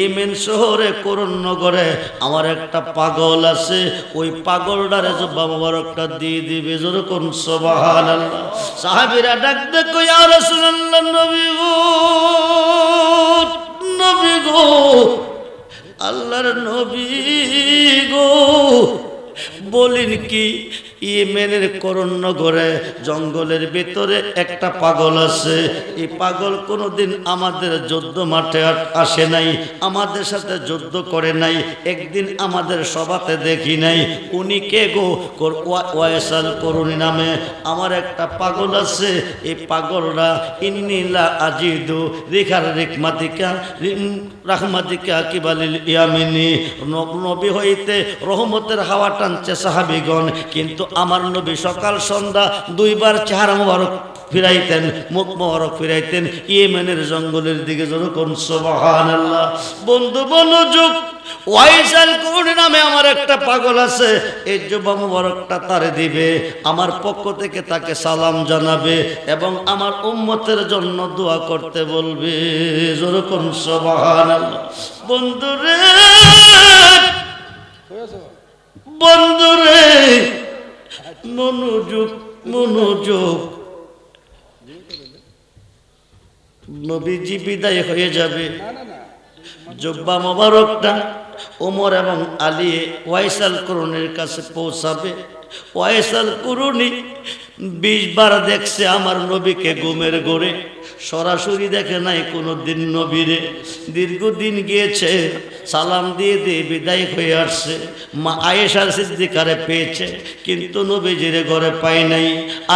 Yemen শহরে করুণ নগরে আমার একটা পাগল আছে, ওই পাগলটারে জব্বা মোবারকটা দিয়ে দিবে যেরকম সবাহান আল্লাহ সাহাবিরা ডাক দেখো রাসূলুল্লাহ, নবী গো নবী গো, আল্লাহর নবী গো। বলিন কি ইয়েমেনের করণ্যগরে জঙ্গলের ভিতরে একটা পাগল আছে। এই পাগল কোনোদিন আমাদের যুদ্ধ মাঠে আসে নাই, আমাদের সাথে যুদ্ধ করে নাই, একদিন আমাদের সভাতে দেখি নাই। উনি কে গো? ওয়াইসাল করুণী নামে আমার একটা পাগল আছে। এই পাগলরা ইন্নিলা আজিদু রেখার রেখমাতিকা রাহমাতিকা কিবালিল ইয়ামিনী। নবী হইতে রহমতের হাওয়া টানছে সাহাবিগণ, কিন্তু আমার নবী সকাল সন্ধ্যা দুইবার চেহারা মোবারক ফিরাইতেন, মুখ মোবারক ফিরাইতেন, ইয়েমেনের জঙ্গলের দিকে যখন সোবাহান আল্লাহ বন্ধু, মনোযোগ ওয়াইসাল কোন নামে আমার একটা পাগল আছে, এই যুবা মুবারকটা তারে দিবে, আমার পক্ষ থেকে তাকে সালাম জানাবে এবং আমার উম্মতের জন্য দোয়া করতে বলবে যেরকম সোবাহান আল্লাহ বন্ধুরে বন্ধুরে মনোযোগ মনোযোগ। নবীজি বিদায় হয়ে যাবে। জব্বা মোবারকটা ওমর এবং আলী ওয়াইসাল করুণের কাছে পৌঁছাবে। ওয়াইসাল করুণী বিশ বার দেখছে আমার নবীকে গুমের গড়ে সরাসরি দেখে নাই কোনো দিন নবীরে। দীর্ঘদিন গিয়েছে, সালাম দিয়ে দিয়ে বিদায় হয়ে আসছে। মা আয়েশার সিদ্দিকারে পেয়েছে, কিন্তু নবীজিরে ঘরে পাই নাই।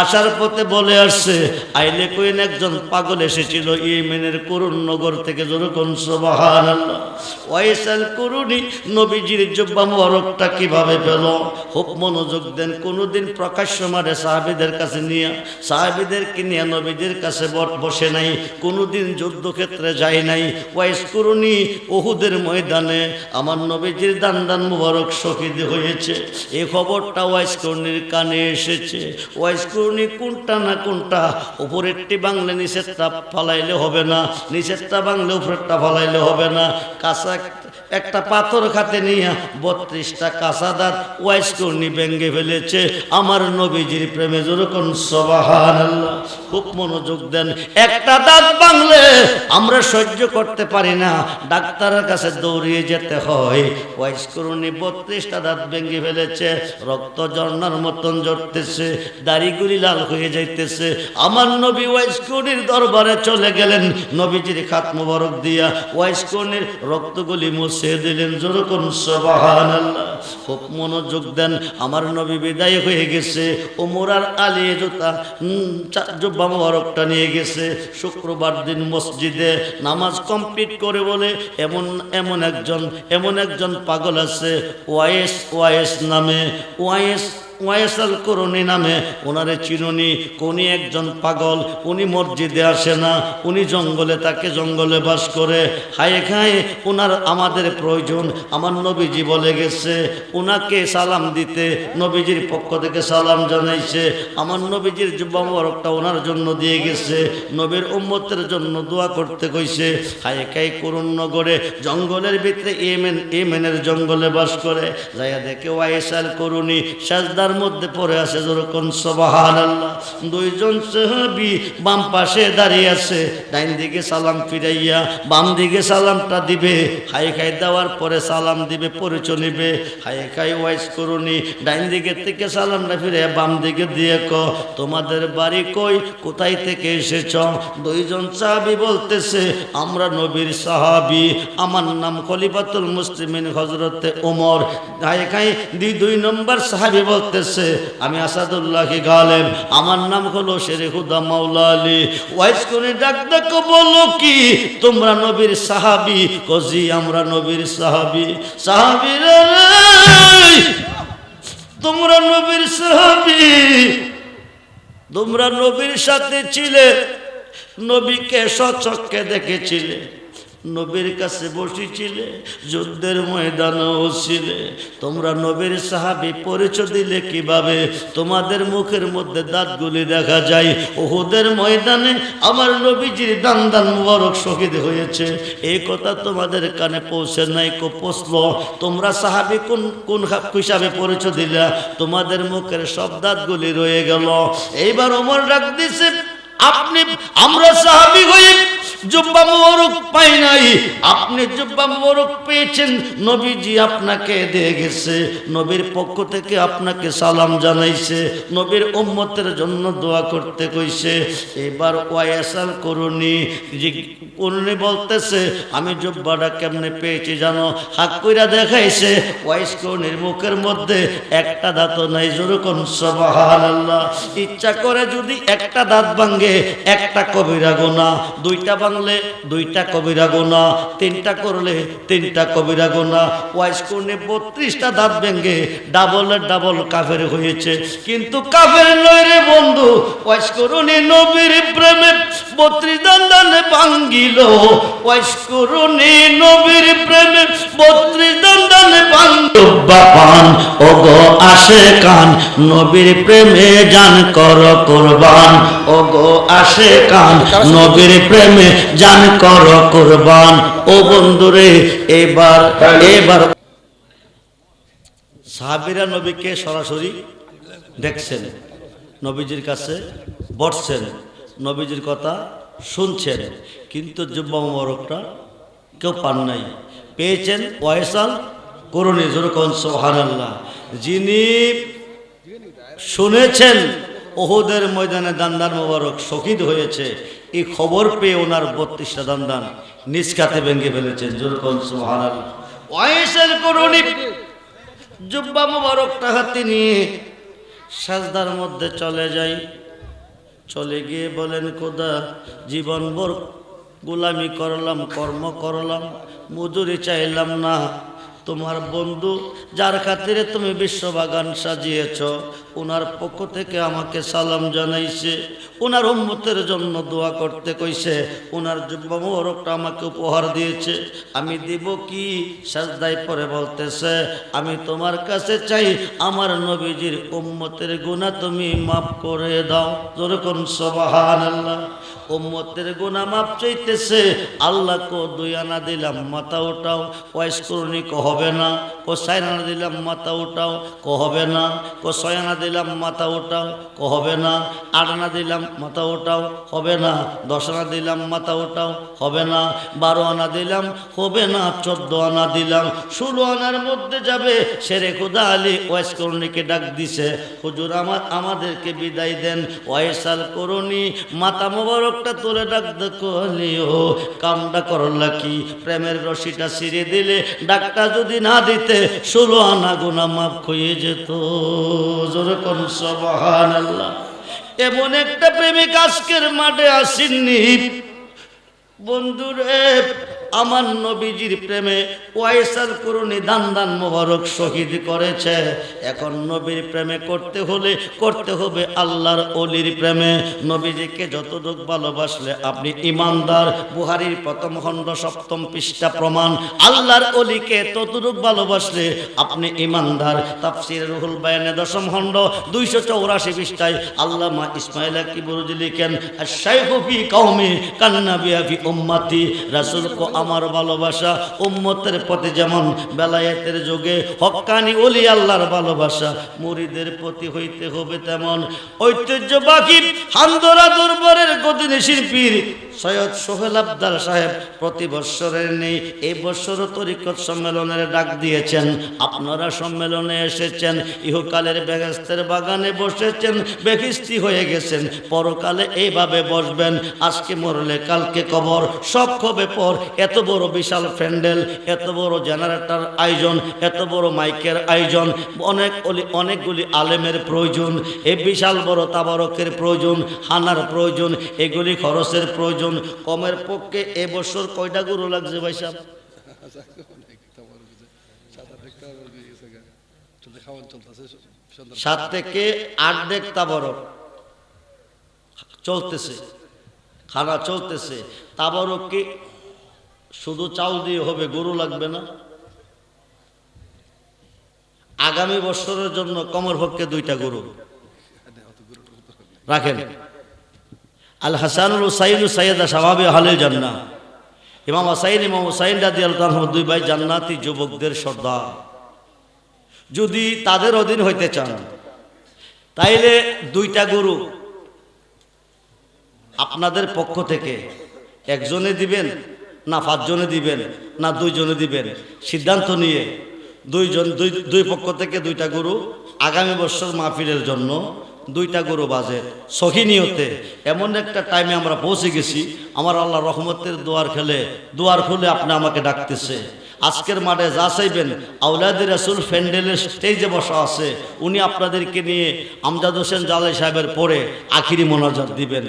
আসার পথে বলে আসছে, আইলে কইন একজন পাগল এসেছিল ইয়েমেনের করুণ নগর থেকে যেরকম সোবাহান ওয়াইসাল করুনি, নবীজির জব্বা মোবারকটা কীভাবে পেল? খুব মনোযোগ দেন, কোনোদিন প্রকাশ্য মারে সাহাবিদের কাছে নিয়ে সাহাবিদেরকে নিয়ে নবীদের কাছে বসে নাই, কোনোদিন যুদ্ধক্ষেত্রে যায় নাই। ওয়াইস করুনি ওহুদের ময়দানে আমার নবীজির দান দান মুবারক শহীদ হয়েছে। এই খবরটা ওয়াইস করুনির কানে এসেছে। ওয়াইস করুনি কোনটা না কোনটা, উপরেরটি বাংলে নিষেধটা ফালাইলে হবে না নিষেধটা বাংলে উপরেরটা ফালাইলে হবে না। কাঁচা একটা পাথর খাতে নিয়ে বত্রিশটা কাঁচা দাঁত ওয়াইস করনি ভেঙ্গে ফেলেছে। আমার নবীজির প্রেমে যেরকম সবাহান খুব মনোযোগ দেন। একটা দাঁত বাংলে আমরা সহ্য করতে পারি না। ডাক্তারের কাছে দৌড়িয়ে যেতে হয়। ওয়াইস করুনি বত্রিশটা দাঁত ভেঙ্গে ফেলেছে। রক্ত ঝর্ণার মতন জড়তেছে দাড়িগুলি লাল হয়ে যাইতেছে। আমার নবী ওয়াইস করুনির দরবারে চলে গেলেন। নবীজির খাত মোবারক দিয়া ওয়াইস করুনির রক্তগুলি মুছে দিলেন যেরকম সবাহান খুব মনোযোগ দেন, আমার নবী বিদায় হয়ে গেছে। ওমর আর আলী জোতা জব্বা মোবারকটা নিয়ে গেছে। শুক্রবার দিন মসজিদে নামাজ কমপ্লিট করে বলে, এমন এমন একজন এমন একজন পাগল আছে, ওয়াইস ওয়াইস নামে, ওয়াইস ওয়াইসাল করুনি নামে ওনারে চিরুনি কোনি একজন পাগল, উনি মসজিদে আসে না, উনি জঙ্গলে, তাকে জঙ্গলে বাস করে। হায়ে খায়ে ওনার আমাদের প্রয়োজন, আমার নবীজি বলে গেছে ওনাকে সালাম দিতে, নবীজির পক্ষ থেকে সালাম জানাইছে, আমার নবীজির যুবামরকটা ওনার জন্য দিয়ে গেছে, নবীর উম্মতের জন্য দোয়া করতে কইছে, হায়ে খাই করুণ নগরে জঙ্গলের ভিতরে এমেন এমেনের জঙ্গলে বাস করে, যাইয়া দেখে ওয়াইসাল করুনি সাজদার মধ্যে পড়ে আছে যেরকম সবাহান আল্লাহ দুইজন সাহাবি বাম পাশে দাঁড়িয়ে আছে, ডাইন দিকে সালাম ফিরাইয়া বাম দিকে সালামটা দিবে, হাই খাই দেওয়ার পরে সালাম দিবে, পরিচয় নিবে, হাই খাই ওয়াইস করুনি, ডাইন দিকে থেকে সালামটা ফিরে বাম দিকে দিয়ে ক, তোমাদের বাড়ি কই? কোথায় থেকে এসেছ? দুইজন সাহাবি বলতেছে, আমরা নবীর সাহাবি, আমার নাম খলিফাতুল মুসলিমিন হজরতে ওমর। হাই খাই দুই নম্বর সাহাবি বলতেছে, আমি আসাদুল্লাহ গালেব আমার নাম হলো শেরে হুদা মাওলা আলী। ওয়াইস করে ডাক ডাকো বলো কি, তোমরা নবীর সাহাবি, কজি আমরা নবীর সাহাবি। সাহাবির তোমরা নবীর সাহাবি, তোমরা নবীর সাথে ছিলে, নবীকে সচক্ষে দেখেছিলে। নবীর কাছে বসেছিলে, যুদ্ধের ময়দানও ছিলে। তোমরা নবীর সাহাবি পরিচয় দিলে কীভাবে? তোমাদের মুখের মধ্যে দাঁতগুলি দেখা যায়। ওহুদের ময়দানে আমার নবীজির দান দান মুবারক শহীদ হয়েছে। এই কথা তোমাদের কানে পৌঁছে নাই কো পৌঁছল তোমরা সাহাবি কোন কোন হিসাবে পরিচয় দিলা? তোমাদের মুখের সব দাঁতগুলি রয়ে গেল। এইবার ওমর ডাক দিছে আপনি, আমরা সাহাবি হয়ে জুব্বা মোবারক পাই নাই। আপনি জুব্বা মোবারক পেয়েছেন, নবীজি আপনাকে দিয়ে গেছে, নবীর পক্ষ থেকে আপনাকে সালাম জানাইছে, নবীর উম্মতের জন্য দোয়া করতে কইছে, এবার ওয়াইসাল করুনি যে করুনি বলতেছে, আমি জুব্বাটা কেমনে পেয়েছি জানো? হাক কইরা দেখাইছে, ওয়াইস করুনির মুখের মধ্যে একটা দাঁত নাই যেরকম সুবহানাল্লাহ। ইচ্ছা করে যদি একটা দাঁত ভাঙ্গে একটা কবিরা গোনা দুইটা ভাঙলে দুইটা কবিরা গোনা তিনটা করলে তিনটা কবিরা গোনা ওয়াইস করলে বত্রিশটা দাঁত ভেঙ্গে ডাবল ডাবল কাফের হয়েছে। কিন্তু কাফের নয় রে বন্ধু ওয়াইস নবীর প্রেমে বত্রিশ দান ভাঙ্গিল। ওয়াইস করুনি নবীর প্রেমে বত্রিশ দান ভাঙ্গিল। বাপান, ওগো আসে কান নবীর প্রেমে জান কর কোরবান। ওগো আসে কান নবীর প্রেমে জান কর কোরবান। ও বন্ধুরে, এবার এবার। সাহাবিরা নবীকে সরাসরি দেখছেন, নবীজির কাছে বসছেন, নবীজির কথা শুনছেন, কিন্তু জুব্বা মোবারকটা কেউ পান নাই। পেয়েছেন ওয়েসাল করুণী যেরকম সোহানাল্লাহ যিনি শুনেছেন ওহুদের ময়দানে দান্দান মোবারক শহীদ হয়েছে। এই খবর পেয়ে ওনার বত্রিশটা দান্দান নিজ কাতে ভেঙে ফেলেছেন। যেরকম সোহানাল্লাহ ওয়েসের জুব্বা মোবারকটা হাতে নিয়ে সাজদার মধ্যে চলে যাই। চলে গিয়ে বলেন, খোদা জীবনভর গোলামি করলাম, কর্ম করলাম, মজুরি চাইলাম না। তোমার বন্ধু, যার খাতিরে তুমি বিশ্ববাগান সাজিয়েছ ওনার পক্ষ থেকে আমাকে সালাম জানাইছে ওনার উম্মতের জন্য দোয়া করতে কইছে ওনার যুব্বমরকটা আমাকে উপহার দিয়েছে। আমি দিব কি? সাজদাই পরে বলতেছে, আমি তোমার কাছে চাই, আমার নবীজির উম্মতের গুণা তুমি মাফ করে দাও। যেরকম সবাহান আল্লাহ উম্মতের গুণা মাপ চাইতেছে। আল্লাহ কো দুই আনা দিলাম, মাথা উঠাও। ওয়াইস করুনি কো হবে না। কো সাইন আনা দিলাম, মাথা উঠাও। কো হবে না। কো ছয় আনা দিলাম, মাথা উঠাও। কো হবে না। আট আনা দিলাম, মাথা উঠাও। হবে না। দশ আনা দিলাম, মাথা উঠাও। হবে না। বারো আনা দিলাম, হবে না। চোদ্দ আনা দিলাম। ষোলো আনার মধ্যে যাবে। সেরে খুদা আলী ওয়াইস করুনিকে ডাক দিছে, হুজুর, আমার, আমাদেরকে বিদায় দেন। ওয়াইসাল করুনি। মাতা মোবারকটা তুলে ডাকতে দেখো ও, কামটা করলা কি? প্রেমের রশিটা ছিঁড়ে দিলে ডাকটা যদি না দিতে, ষোলো আনা গোনা মাপ খুঁয়ে যেত। জোরে কোন সবহান আল্লাহ এমন একটা প্রেমিক আজকের মাঠে আসেননি। বন্ধুরে আমার নবীজির প্রেমে ওয়াইসাল করুনি দান দান শহীদ করেছে। এখন নবীর প্রেমে করতে হলে করতে হবে আল্লাহর অলির প্রেমে। নবীজিকে যতটুক ভালোবাসলে আপনি ইমানদার। বুহারির প্রথম খণ্ড সপ্তম পৃষ্ঠা প্রমাণ। আল্লাহর অলিকে ততটুক ভালোবাসলে আপনি ইমানদার। তাফসির রুহুল বায়ানে দশম খণ্ড দুইশো চৌরাশি পৃষ্ঠায় আল্লামা ইসমাইল কি বুরুজি লিখেন শাইফি কৌমি কান্না বিয়াফি উম্মাতি। রাসুল কো আমার ভালোবাসা উম্মতের প্রতি যেমন বেলায়েতের যুগে হকানি ওলি আল্লাহর ভালোবাসা, মুরিদের প্রতি হইতে হবে তেমন ঐতিহ্যবাহী হান্দরা দুর্বরের গদিনী শিল্পীর সৈয়দ সোহেল আবদার সাহেব প্রতি বৎসরের নেই এই বৎসরও তরিকত সম্মেলনের ডাক দিয়েছেন। আপনারা সম্মেলনে এসেছেন, ইহকালের বেহেস্তের বাগানে বসেছেন, বেহিস্তি হয়ে গেছেন, পরকালে এইভাবে বসবেন, আজকে মরলে কালকে কবর, সব কবে পর, এত বড় বিশাল প্যান্ডেল, এত বড় জেনারেটর আয়োজন, এত বড় মাইকের আয়োজন, অনেক অনেকগুলি আলেমের প্রয়োজন এই বিশাল বড় তাবারকের প্রয়োজন, হানার প্রয়োজন, এগুলি খরচের প্রয়োজন কমের পক্ষে এবছর কয়টা গরু লাগছে ভাই সাহেব? সাত থেকে আট দেখ তাবারক চলতেছে। খানা চলতেছে। তাবারক কি শুধু চাউল দিয়ে হবে, গরু লাগবে না? আগামী বছরের জন্য কমর পক্ষে দুইটা গরু। রাখেন। আল হাসানুল হুসাইন সাইয়দা স্বভাবে হালে জান্না ইমাম হুসাইন ইমাম হুসাইন রাদি আল্লাহ দুই ভাই জান্নাতি যুবকদের সর্দার। যদি তাদের অধীন হইতে চান, তাইলে দুইটা গুরু আপনাদের পক্ষ থেকে একজনে দিবেন, না পাঁচজনে দিবেন, না দুইজনে দিবেন, সিদ্ধান্ত নিয়ে দুইজন, দুই দুই পক্ষ থেকে দুইটা গুরু আগামী বছর মাহফিলের জন্য দুইটা গরু বাজে। সহি নিয়তে এমন একটা টাইমে আমরা পৌঁছে গেছি, আমার আল্লাহ রহমতের দোয়ার খেলে, দোয়ার খুলে আপনি আমাকে ডাকতেছে। আজকের মাঠে যা চাইবেন আউলাদি রাসুল ফ্যান্ডেলের স্টেজে বসা আছে। উনি আপনাদেরকে নিয়ে আমজাদ হোসেন জালাই সাহেবের পরে আখিরি মোনাজাত দিবেন।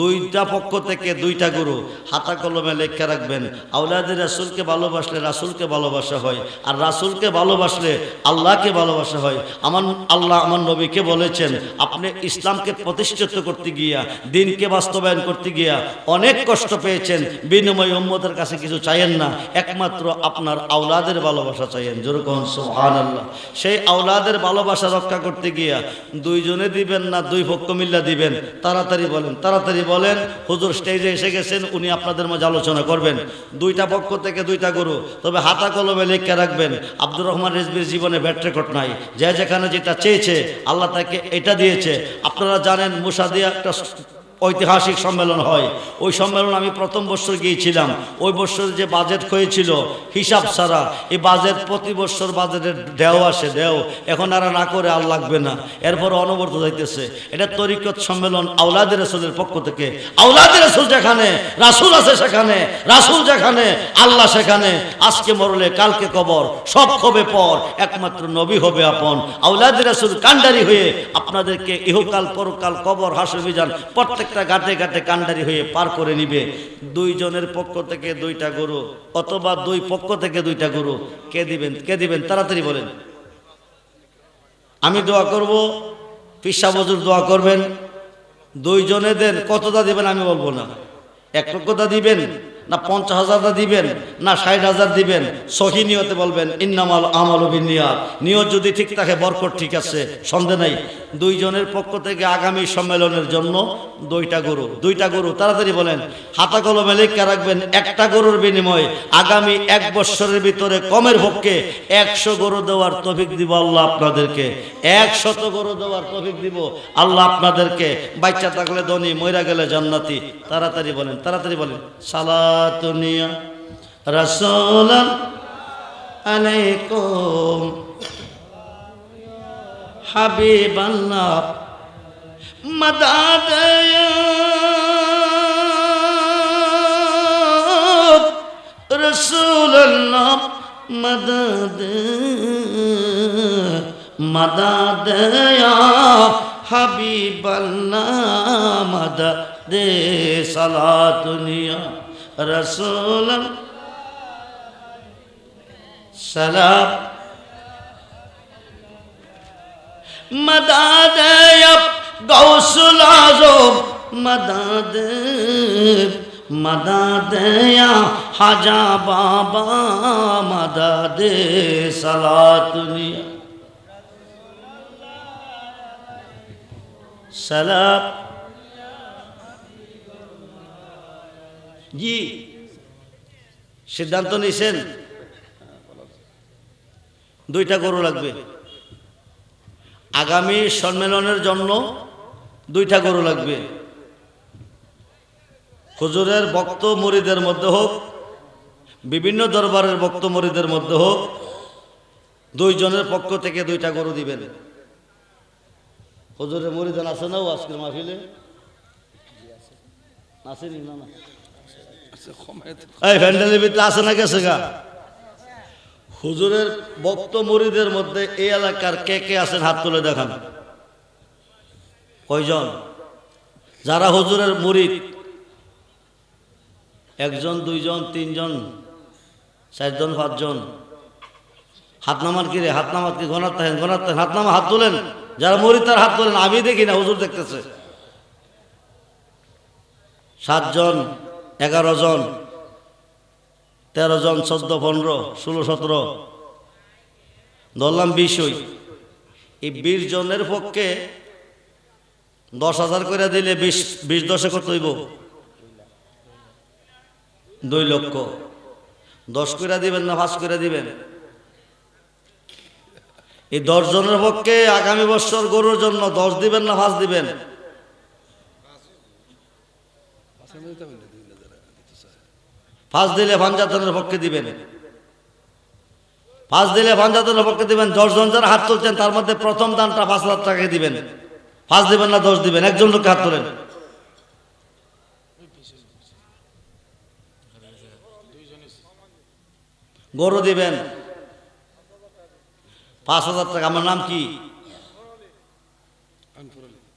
দুইটা পক্ষ থেকে দুইটা গুরু হাতা কলমে লেখা রাখবেন আউলাদি রাসুলকে ভালোবাসলে রাসুলকে ভালোবাসা হয়, আর রাসুলকে ভালোবাসলে আল্লাহকে ভালোবাসা হয়। আমার, আল্লাহ আমার নবীকে বলেছেন, আপনি ইসলামকে প্রতিষ্ঠিত করতে গিয়া, দিনকে বাস্তবায়ন করতে গিয়া অনেক কষ্ট পেয়েছেন, বিনিময় উম্মতের কাছে কিছু চাইেন না। একমাত্র আপনার আওলাদের ভালোবাসা চাইেন যেরকম সোহান আল্লাহ সেই আওলাদের ভালোবাসা রক্ষা করতে গিয়া দুইজনে দিবেন না, দুই পক্ষ মিল্লা দিবেন। তাড়াতাড়ি বলেন তাড়াতাড়ি বলেন, হুজুর স্টেজে এসে গেছেন, উনি আপনাদের মাঝে আলোচনা করবেন। দুইটা পক্ষ থেকে দুইটা গরু, তবে হাতা কলমে লেখা রাখবেন, আব্দুর রহমান রেজবির জীবনে ব্যাট রেকর্ড নাই। যে যেখানে যেটা চেয়েছে, আল্লাহ তাকে এটা দিয়েছে। আপনারা জানেন, মুসা দিয়ে একটা ঐতিহাসিক সম্মেলন হয়। ওই সম্মেলন আমি প্রথম বছর গিয়েছিলাম। ওই বছর যে বাজেট হয়েছিল, হিসাব ছাড়া, এই বাজেট প্রতি বছর বাজেটের দেও আসে, দেও। এখন আর না করে আর লাগবে না। এরপর অনবরত যাইতেছে। এটা তরিকত সম্মেলন আউলাদের রসুলের পক্ষ থেকে। আউলাদের রসুল যেখানে, রাসুল আছে সেখানে, রাসুল যেখানে, আল্লাহ সেখানে। আজকে মরলে কালকে কবর, সব হবে পর, একমাত্র নবী হবে আপন। আউলাদের রসুল কান্ডারি হয়ে আপনাদেরকে ইহকাল পরকাল কবর, হাসর বিজান প্রত্যেকটা ঘাটে ঘাটে কান্ডারি হয়ে পার করে নিবে। দুইজনের পক্ষ থেকে দুইটা গরু অথবা দুই পক্ষ থেকে দুইটা গরু। কে দিবেন? কে দিবেন? তাড়াতাড়ি বলেন। আমি দোয়া করব পিসা বজুর দোয়া করবেন। দুইজনে দেন কতটা দিবেন আমি বলব না। এক লক্ষটা দিবেন। না পঞ্চাশ হাজারটা দিবেন, না ষাট হাজার দিবেন, সহি নিয়তে বলবেন, ইন্নামাল আমাল নিয়ত নিয়ত যদি ঠিক থাকে বরকট ঠিক আছে, সন্দেহ নাই। দুইজনের পক্ষ থেকে আগামী সম্মেলনের জন্য দুইটা গরু দুইটা গরু, তাড়াতাড়ি বলেন, হাতা কলমে লেখা রাখবেন, একটা গরুর বিনিময়ে আগামী এক বৎসরের ভিতরে কমের পক্ষে একশো গরু দেওয়ার তফিক দিব আল্লাহ আপনাদেরকে। একশত গরু দেওয়ার তফিক দিব আল্লাহ আপনাদেরকে। বাচ্চা থাকলে ধনী, মইরা গেলে জান্নাতি। তাড়াতাড়ি বলেন তাড়াতাড়ি বলেন। সালাতুনিয়া রাসূলান আলাইকুম হাবিবাল্লাহ মদাদ রসুল্লাহ মদদ মদদ হাবিবাল্লাহ মদদ সালাতুনিয়া রসুল সালাম। মদদ গৌসুল আজম। মদদ মদদ হাজা বাবা মদদ সালাতুনিয়া সালাম। জি। সিদ্ধান্ত নিছেন? দুইটা গরু লাগবে। আগামী সম্মেলনের জন্য দুইটা গরু লাগবে। হুজুরের বক্ত মরিদের মধ্যে হোক, বিভিন্ন দরবারের বক্ত মরিদের মধ্যে হোক, দুইজনের পক্ষ থেকে দুইটা গরু দিবেন। হুজুরের মরিদান আছে না ও আজকের মাহফিলে? আসেনি না না। হুজুরের বক্ত মুরিদের মধ্যে এই এলাকার কে কে আছেন হাত তুলে দেখান। কয়জন? যারা হুজুরের মুরিদ একজন, দুইজন, তিনজন, চারজন, পাঁচজন। হাত নামার কি রে? হাত নামার কি গনার থাকেন? থাকেন। হাত নামা হাত তুলেন। যারা মরিদ তার হাত তোলেন। আমি দেখি না, হুজুর দেখতেছে। সাতজন এগারো জন, তেরো জন, চোদ্দ, পনেরো, ষোলো, সতেরো। ধরলাম বিশ হই। এই বিশ জনের পক্ষে দশ হাজার করে দিলে বিশ বিশ দশে কত হইব? দুই লক্ষ। দশ করে দিবেন না পাঁচ করে দিবেন? এই দশ জনের পক্ষে আগামী বছর গরুর জন্য দশ দিবেন না পাঁচ দিবেন পাঁচের মধ্যে তাহলে দিন না যারা দিতে চায়। পাঁচ দিলে ভাঞ্জাতনের পক্ষে দিবেন। পাঁচ দিলে ভাঞ্জাতনের পক্ষে দিবেন দশ জন যারা হাত তুলছেন, তার মধ্যে প্রথম দানটা পাঁচ হাজার টাকা দিবেন। পাঁচ দিবেন না, দশ দিবেন, একজন লোককে হাত তোলেন। গরু দিবেন। পাঁচ হাজার টাকা, আমার নাম কি?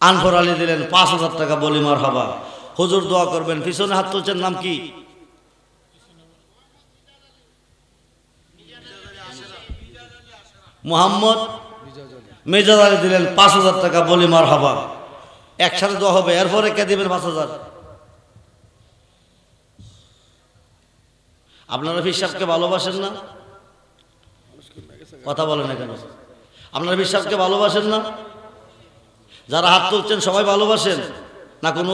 আনফর আলী। দিলেন, পাঁচ হাজার টাকা বলি মার হাবা হুজুর দোয়া করবেন, পিছনে হাত তুলছেন, নাম কি? মোহাম্মদ মিজাজ আলী দিলেন পাঁচ হাজার টাকা, বলি মার হাবা একসাথে দোয়া হবে, এরপরে কে দিবেন পাঁচ হাজার? আপনারা বিশ্বাসকে ভালোবাসেন না। কথা বলেন না কেন? আপনারা বিশ্বাসকে ভালোবাসেন না? যারা হাত তুলছেন, সবাই ভালোবাসেন? না কোনো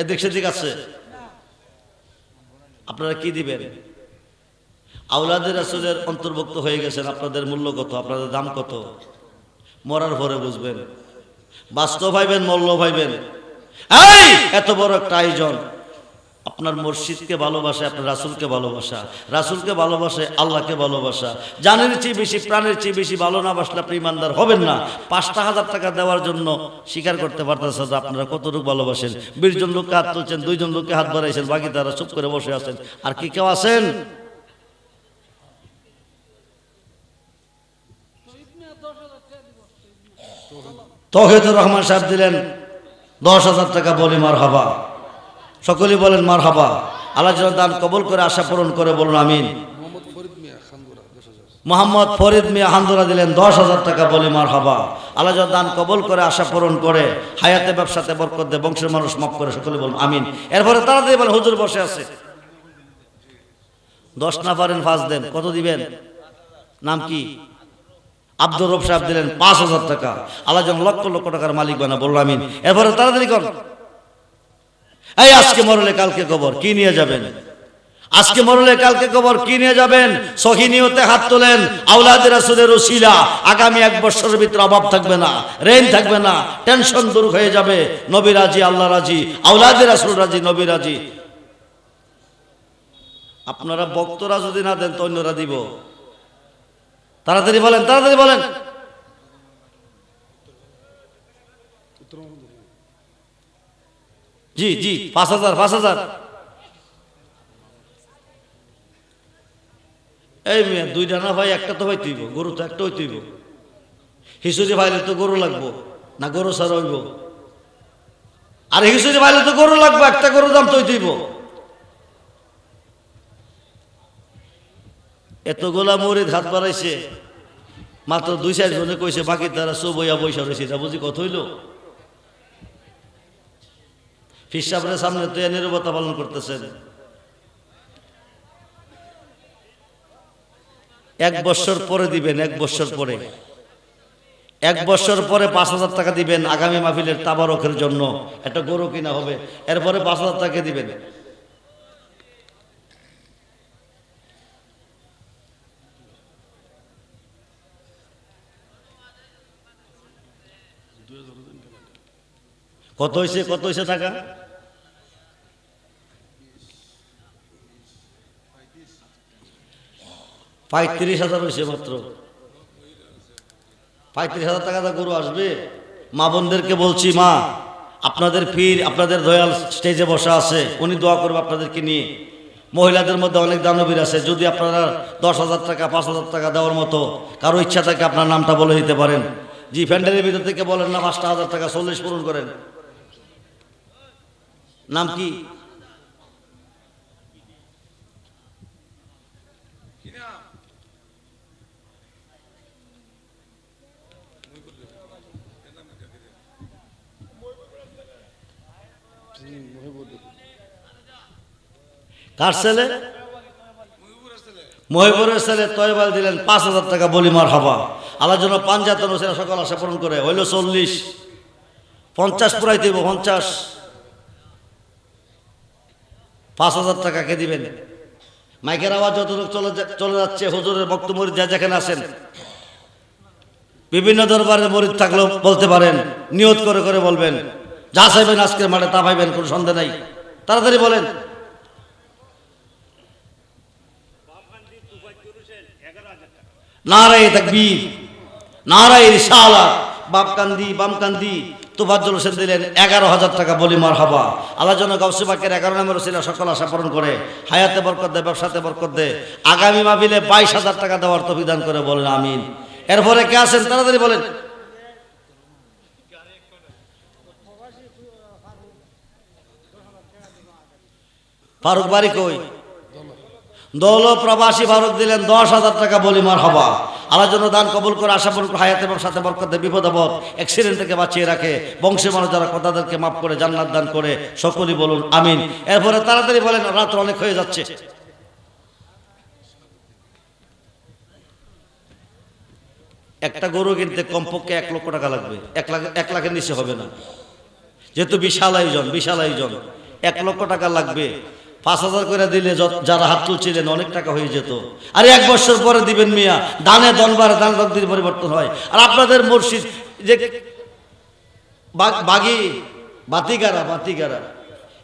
এদিক সেদিক আছে? আপনারা কি দিবেন? আউলাদের আসলের অন্তর্ভুক্ত হয়ে গেছেন, আপনাদের মূল্য কত, আপনাদের দাম কত? মরার পরে বুঝবেন বাস্তব ভাইবেন মল্ল ভাইবেন এত বড় একটা আয়োজন। আপনার মসজিদকে ভালোবাসে, আপনার রাসুলকে ভালোবাসা। রাসুলকে ভালোবাসে, আল্লাহকে ভালোবাসা। জানের চেয়ে বেশি, প্রাণের চেয়ে বেশি ভালো না বাসলে আপনি ইমানদার হবেন না। পাঁচটা হাজার টাকা দেওয়ার জন্য স্বীকার করতে পারতেছেন যে আপনারা কতটুকু ভালোবাসেন। বিশ জন লোককে হাত তুলছেন, দুইজন লোককে হাত বাড়াইছেন, বাকি তারা চুপ করে বসে আছেন। আর কি কেউ আছেন? তহিদুর রহমান সাহেব দিলেন দশ হাজার টাকা বলি মার হাবা সকলেই বলেন মার হাবা আল্লাহ দান কবল করে আশা পূরণ করে বলুন আমিন। মোহাম্মদ ফরিদ মিয়া হান্দুরা দিলেন দশ হাজার টাকা বলি মার হাবা আল্লাহ দান কবল করে আশা পূরণ করে হায়াতে ব্যবসাতে বরকত দেয় বংশের মানুষ মাফ করে সকলে বলুন আমিন। এরপরে তারা দিয়ে বলেন হুজুর বসে আছে। দশ না পারেন পাঁচ দেন কত দিবেন? নাম কি? আব্দুর রব সাহেব দিলেন পাঁচ হাজার টাকা। আল্লাহ যেন লক্ষ লক্ষ টাকার মালিক বানা, বলল, আমিন। এরপরে তাড়াতাড়ি কর এই আজকে মরলে কালকে খবর কি নিয়ে যাবেন? আজকে মরলে কালকে খবর কি নিয়ে যাবেন? সহিনিয়তে হাত তোলেন আউলাদের রাসুলের ওসিলা। আগামী এক বছরের ভিতরে অভাব থাকবে না রেন থাকবে না, টেনশন দূর হয়ে যাবে। নবী রাজি, আল্লাহ রাজি আউলাদের রাসুল রাজি, নবী রাজি। আপনারা বক্তরা যদি না দেন, তো অন্যরা দিব। তাড়াতাড়ি বলেন তাড়াতাড়ি বলেন। জি জি, পাঁচ হাজার পাঁচ হাজার। এই মেয়ে, দুইটা না ভাই, একটা তো ভাই তুইব গরু তো একটা তুইব হিসুরি ভাইলে তো গরু লাগবো, না গরু সার হইব। আর হিসুরি ভাইলে তো গরু লাগবো, একটা গরুর দাম তুই তুইব এতগুলা মরিদ হাত বাড়াইছে। মাত্র দুই চার জনে কইছে, বাকি তারা সব বইয়া বৈশা রয়েছে। এটা বুঝি কত হইল? ফির সাহেবের সামনে তো নিরবতা পালন করতেছেন। এক বছর পরে দিবেন, এক বছর পরে। এক বছর পরে পাঁচ হাজার টাকা দিবেন আগামী মাহফিলের তাবারকের জন্য। একটা গরু কিনা হবে। এরপরে পাঁচ হাজার টাকা দিবেন। কত হয়েছে কত হয়েছে টাকা? পঁয়ত্রিশ হাজার হয়েছে মাত্র। পঁয়ত্রিশ হাজার টাকা গরু আসবে। মা বোনদেরকে বলছি, মা, আপনাদের পীর, আপনাদের দয়াল স্টেজে বসা আছে, উনি দোয়া করবে আপনাদেরকে নিয়ে। মহিলাদের মধ্যে অনেক দানবীর আছে, যদি আপনারা দশ হাজার টাকা, পাঁচ হাজার টাকা দেওয়ার মতো কারও ইচ্ছা থাকে আপনার নামটা বলে দিতে পারেন। জি ফ্যান্ডেলের ভিতর থেকে বলেন, না, পাঁচটা হাজার টাকা, চল্লিশ পূরণ করেন। নাম কি? কার ছেলে? মহিবুরের ছেলে তয়বাল দিলেন পাঁচ হাজার টাকা বলিমার হবা আল্লাহ জন্য পাঞ্জাতন হোসেন সকাল আশা পূরণ করে। হইল চল্লিশ। পঞ্চাশ পুরাই দিব, পঞ্চাশ। পাঁচ হাজার টাকা কে দিবেন? মাইকের আওয়াজ যতটুকু চলে চলে যাচ্ছে, হুজুরের বক্তব্য যা যেখানে আছেন। বিভিন্ন দরবারে মরিদ থাকলেও বলতে পারেন, নিয়ত করে করে বলবেন। যা চাইবেন আজকের মাঠে তা পাইবেন, কোনো সন্দেহ নাই। তাড়াতাড়ি বলেন। নারায় তাকবীর, নারায় রিসালা বাপকান্দি, বামকান্দি তোফাজ্জল হোসেন দিলেন, এগারো হাজার টাকা বলি মার হাবা আল্লাহ জন্য গৌসিবাকের এগারো নম্বর ছিল সকল আশা পূরণ করে, হায়াতে বরকত দে, ব্যবসাতে বরকত দে, আগামী মাহফিলে বাইশ হাজার টাকা দেওয়ার তবিধান করে বলেন, আমিন। এরপরে কে আছেন? তাড়াতাড়ি বলেন। ফারুক বাড়ি কই? দৌল প্রবাসী ভারত দিলেন, দশ হাজার টাকা বলিমার হবা আল্লাহ জন্য দান কবুল করে আশা পূরণ হায়াতে এবং সাথে বরকতে বিপদ আপদ অ্যাক্সিডেন্ট থেকে বাঁচিয়ে রাখে বংশের মানুষ যারা তাদেরকে মাফ করে, জান্নাত দান করে, সকলেই বলুন, আমিন। এরপরে তাড়াতাড়ি বলেন, রাত অনেক হয়ে যাচ্ছে। একটা গরু কিনতে কমপক্ষে এক লক্ষ টাকা লাগবে। এক লাখ, এক লাখের নিচে হবে না। যেহেতু বিশাল আয়োজন বিশাল আয়োজন। এক লক্ষ টাকা লাগবে। পাঁচ হাজার করে দিলে যারা হাত তুলছিলেন অনেক টাকা হয়ে যেত। আর এক বছর পরে দিবেন মিয়া, দানে দনবার দান দন্তির পরিবর্তন হয়। আর আপনাদের মসজিদ যে বাগ- বাতিগারা বাতিগারা,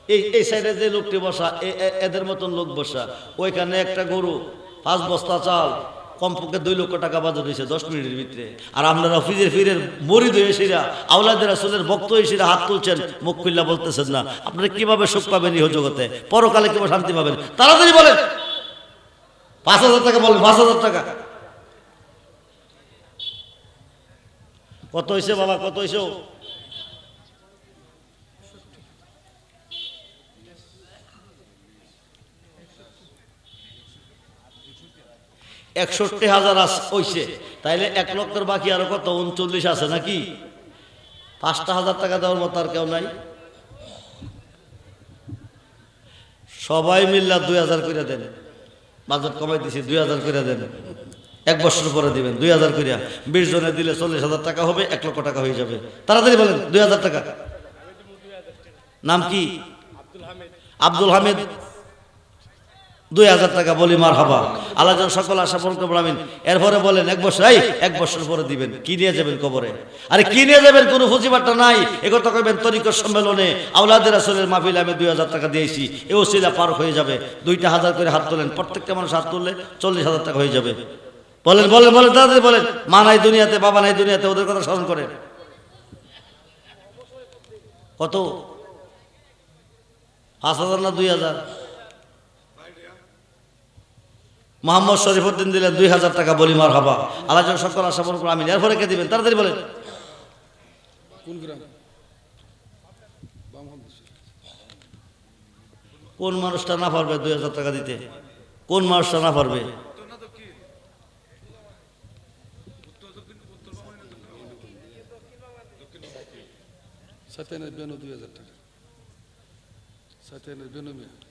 এই এই সাইডে যে লোকটি বসা এদের মতন লোক বসা, ওইখানে একটা গরু, পাঁচ বস্তা চাল কমপক্ষে দুই লক্ষ টাকা বাজার হয়েছে দশ মিনিটের ভিতরে। আর আপনারা ফিজের ফিরের মরিদ হয়েছিরা আউলাদের আসলের ভক্ত হয়েছিরা হাত তুলছেন, মুখ খুল্লা বলতেছেন না। আপনারা কীভাবে সুখ পাবেন ইহ জগতে? পরকালে কীভাবে শান্তি পাবেন? তাড়াতাড়ি বলেন। পাঁচ হাজার টাকা বলেন, পাঁচ হাজার টাকা। কত হয়েছে বাবা, কত হয়েছে? একষট্টি হাজার হইছে। তাইলে এক লক্ষের বাকি আরও কত? উনচল্লিশ আছে নাকি? পাঁচটা হাজার টাকা দেওয়ার মতো আর কেউ নাই। সবাই মিল্লা দুই হাজার করে দেন। বাজেট কমাই দিছি, দুই হাজার করে দেন। এক বছর পরে দিবেন, দুই হাজার করিয়া বিশ জনে দিলে চল্লিশ হাজার টাকা হবে, এক লক্ষ টাকা হয়ে যাবে। তাড়াতাড়ি বলেন, দুই হাজার টাকা। নাম কি? আব্দুল হামিদ। দুই হাজার টাকা বলি মার হবা আল্লাহ যেন সকল আশা পূরণ করব আমিন। এরপরে বলেন, এক বছর, এই, এক বছর পরে দিবেন। কি নিয়ে যাবেন কবরে? আরে কি নিয়ে যাবেন কোনো ফুজিবারটা নাই। একথা কইবেন তরিকর সম্মেলনে আউলাদের আসলের মাহফিল আমি দুই হাজার টাকা দিয়েছি। এ ওসিলা পার হয়ে যাবে। দুইটা হাজার করে হাত তোলেন। প্রত্যেকটা মানুষ হাত তুললে চল্লিশ হাজার টাকা হয়ে যাবে। বলেন বলেন বলেন, তাড়াতাড়ি বলেন। মা নাই দুনিয়াতে, বাবা নাই দুনিয়াতে, ওদের কথা স্মরণ করেন। কত? পাঁচ হাজার না দুই হাজার? মোহাম্মদ শরীফুদ্দিন দিলেন দুই হাজার টাকা বলিমার হবা। আল্লাহ সকল আশা পূরণ করে আমিন। এরপরে কে দিবেন? তাড়াতাড়ি বলেন। কোন মানুষটা না পারবে দুই হাজার টাকা দিতে? কোন মানুষটা না পারবে? সাতাইনের বেনু দুই হাজার টাকা। সাতাইনের বেনু মিয়া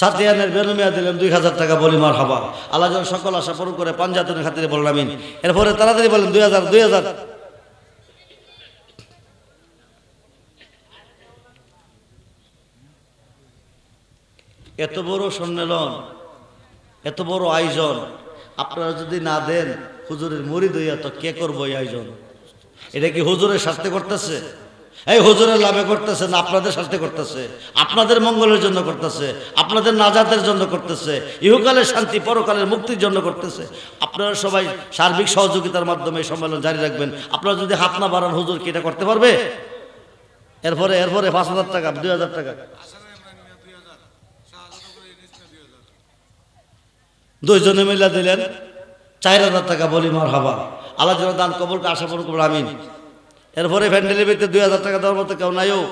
সাতিয়ানের বেনুমিয়া দিলেন দুই হাজার টাকা বলিমার হবা আল্লাহ যেন সকল আশা পূরণ করে পাঞ্জাতনের খাতিরে বলেন আমিন। এরপরে তাড়াতাড়ি বলেন দুই হাজার দুই হাজার। এত বড় সম্মেলন, এত বড় আয়োজন, আপনারা যদি না দেন, হুজুরের মরি দইয়া তো কে করব এই আয়োজন? এটা কি হুজুরের স্বার্থে করতেছে? এই হুজুরের লাভে করতেছে না, আপনাদের স্বার্থে করতেছে, আপনাদের মঙ্গলের জন্য করতেছে, আপনাদের নাজাতের জন্য করতেছে, ইহকালের শান্তি, পরকালের মুক্তির জন্য করতেছে। আপনারা সবাই সার্বিক সহযোগিতার মাধ্যমে এই সম্মেলন জারি রাখবেন। আপনারা যদি হাত না বাড়ান, হুজুর কি এটা করতে পারবে? এরপরে এরপরে পাঁচ হাজার টাকা, দুই হাজার টাকা। দুইজনে মিলে দিলেন, চার হাজার টাকা বলি মার হাবা আল্লাহ দান কবলকে আশা করব আমিন। এরপরে ভ্যান্ডেলের ভিতরে দুই হাজার টাকা দেওয়ার মতো কেউ নাইও।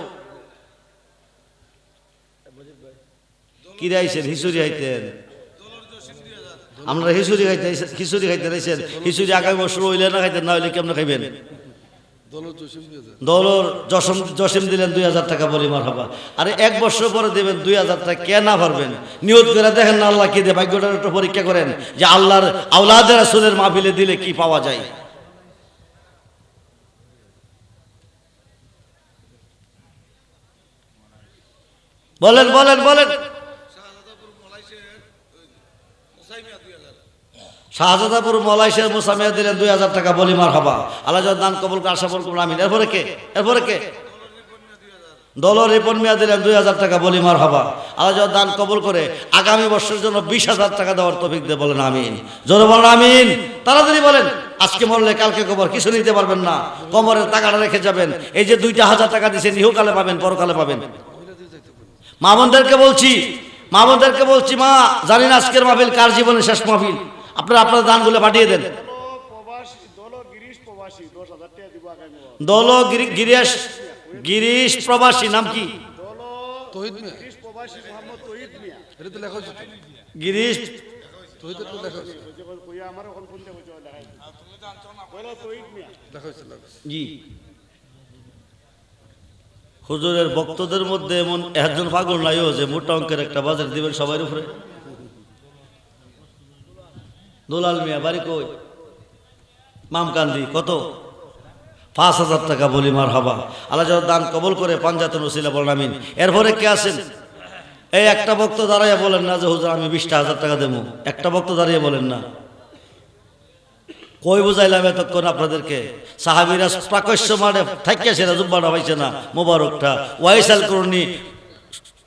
কি রাইছেন হিসুরি হাইতেন আমরা হিসুরি খাইতে খিচুড়ি খাইতে রাইছেন হিসুরি আগামী বছর হইলে না খাইতেন না হইলে কেমন খাইবেন? দল জসিম জসম দিলেন দুই হাজার টাকা মার হবা আরে এক বছর পরে দেবেন দুই হাজার টাকা কে না পারবেন? নিয়ত করে দেখেন না আল্লাহ কি দিয়ে। ভাগ্যটার একটু পরীক্ষা করেন যে আল্লাহর আউলাদের আসলের মাহফিলে দিলে কি পাওয়া যায়? বলেন বলেন বলেন। শাহজাদাপুর মলাইশের মুসামিয়া দিলেন দুই হাজার টাকা বলি মার হবা। আল্লাহ দান কবুল করে, আশা বলকুন আমিন। এরপরে কে? এরপরে কে? দল রিপন মিয়া দিলেন দুই হাজার টাকা বলি মার হবা। আল্লাহ দান কবুল করে, আগামী বছরের জন্য বিশ হাজার টাকা দেওয়ার তফিক দিয়ে বলেন, আমিন। জোরে বলেন, আমিন। তাড়াতাড়ি বলেন, আজকে মরলে কালকে কবর, কিছু নিতে পারবেন না। কবরের টাকাটা রেখে যাবেন। এই যে দুইটা হাজার টাকা দিয়েছেন ইহকালে পাবেন, পরকালে পাবেন। মা বোনদেরকে বলছি মা বোনদেরকে বলছি মা জানি না আজকের মাহফিল কার জীবনের শেষ মাহফিল। আপনারা আপনার দানগুলো পাঠিয়ে দেন। দল গিরিশ প্রবাসী গিরিশ নাম কি? দল তহিদ মিয়া। গিরিশ। জি। হুজুরের ভক্তদের মধ্যে এমন একজন পাগল নাইও যে মোটা অঙ্কের একটা বাজার দিবেন সবার উপরে। দোলাল মিয়া, বাড়ি কই? মামকান্দি, কত? পাঁচ হাজার টাকা বলি মার হবা আল্লাহ যারা দান কবল করে পাঞ্জাতন ওসিলা বলেন, আমিন। এরপরে কে আছেন? এই একটা ভক্ত দাঁড়াইয়া বলেন না যে, হুজুর, আমি বিশটা হাজার টাকা দেবো। একটা ভক্ত দাঁড়িয়ে বলেন না। কই বুঝাইলাম এতক্ষণ আপনাদেরকে? সাহাবিরা প্রাকস্য মাঠে থাকিয়েছে না জুব্বাটা পাইছে না, মোবারকটা। ওয়াইসাল করুনি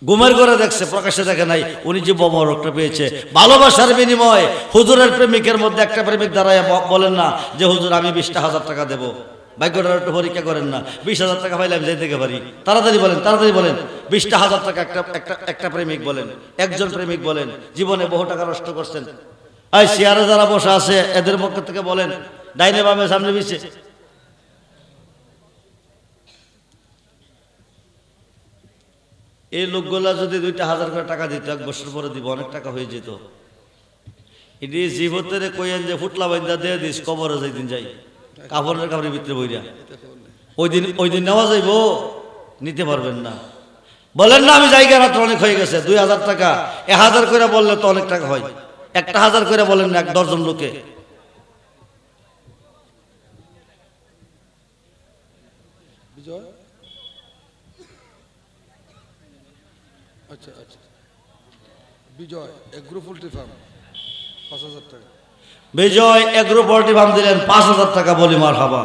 গুমের করে দেখছে, প্রকাশ্যে দেখে নাই, উনি যে মোবারকটা পেয়েছে। ভালোবাসার বিনিময়ে হুজুরের প্রেমিকের মধ্যে একটা প্রেমিক দাঁড়ায় বলেন না যে, হুজুর, আমি বিশটা হাজার টাকা দেবো। ভাগ্যটার একটু পরীক্ষা করেন না। বিশ হাজার টাকা পাইলে আমি থেকে পারি। তাড়াতাড়ি বলেন তাড়াতাড়ি বলেন। বিশটা হাজার টাকা একটা একটা একটা প্রেমিক বলেন, একজন প্রেমিক বলেন। জীবনে বহু টাকা নষ্ট করছেন। এই চেয়ারে যারা বসে আছে, এদের পক্ষ থেকে বলেন, ডাইনে বামে, সামনে পিছে এই লোকগুলা যদি দুইটা হাজার করে টাকা দিত, এক বছর পরে দিব, অনেক টাকা হয়ে যেত। এটি জীবতের কইয়েন যে, ফুটলা বাইন্দা দিয়ে দিস, কবরে যাই দিন যাই। কাপড়ের কাপড়ের ভিতরে বইরা। ওই দিন ওই দিন নেওয়া যাইব নিতে পারবেন না। বলেন না, আমি জায়গা রাত্র অনেক হয়ে গেছে, দুই হাজার টাকা। এ হাজার করে বললে তো অনেক টাকা হয়। একটা হাজার করে বলেন এক দশজন লোকে। বিজয়? আচ্ছা আচ্ছা। বিজয় এগ্রো পোল্ট্রি ফার্ম পাঁচ হাজার টাকা। বিজয় এগ্রো ফার্ম দিলেন পাঁচ হাজার টাকা বলি মার হাবা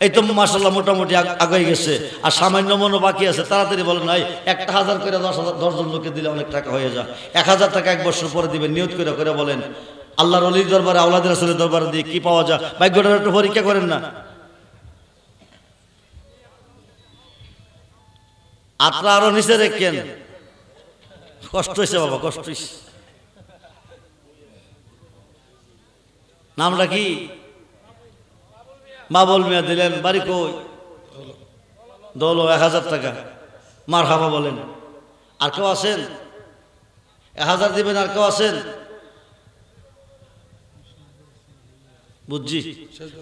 এই তো মাসাল্লাহ মোটামুটি আগ- গেছে। আর সামান্য মনো বাকি আছে। তাড়াতাড়ি বলেন নাই একটা হাজার করে দশ হাজার দশজন লোকে দিলে অনেক টাকা হয়ে যায়। এক হাজার টাকা এক বছর পরে দিবেন, নিয়ত করে করে বলেন, আল্লাহর অলির দরবারে আউলাদের আসলের দরবারে দিয়ে কি পাওয়া যায়? ভাগ্যটার একটু পরীক্ষা করেন না। আত্রা আরও নিচে রেখেন কষ্ট হয়েছে বাবা, কষ্ট হয়েছে নামটা কি? বাবুল মিয়া দিলেন বাড়ি কই? দল এক হাজার টাকা। মার হাবা বলেন আর কেউ আছেন? এক হাজার দিবেন আর কেউ আছেন? বুঝছি।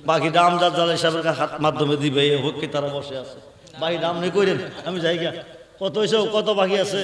বাকি দাম যার জাল হিসাবের মাধ্যমে দিবে এই হোক তারা বসে আছে। বাকি দাম নেই কইরেন আমি যাই কত হয়েছে কত বাকি আছে,